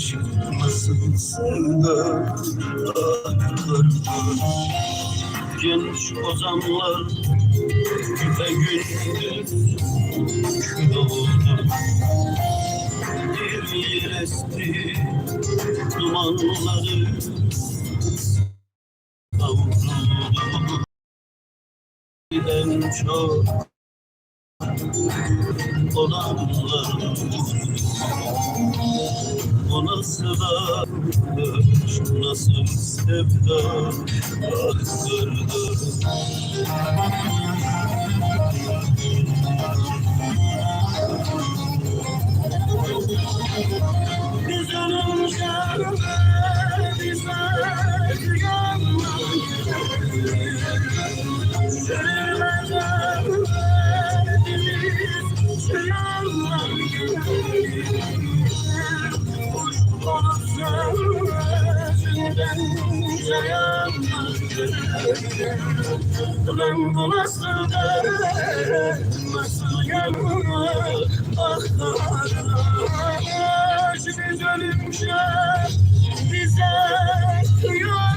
aşk nasıl sevda akardı Genç ozanlar güpe gündüz kül oldu Bir yer esti dumanları. Savruldu En çok olanlar o nasıl aşk, nasıl sevda aktırdı Biz ölünce bize Sürmeden deniz şu yandan Ben bu nasıl dert, nasıl yanır Ah, biz ölünce bize kıyanlar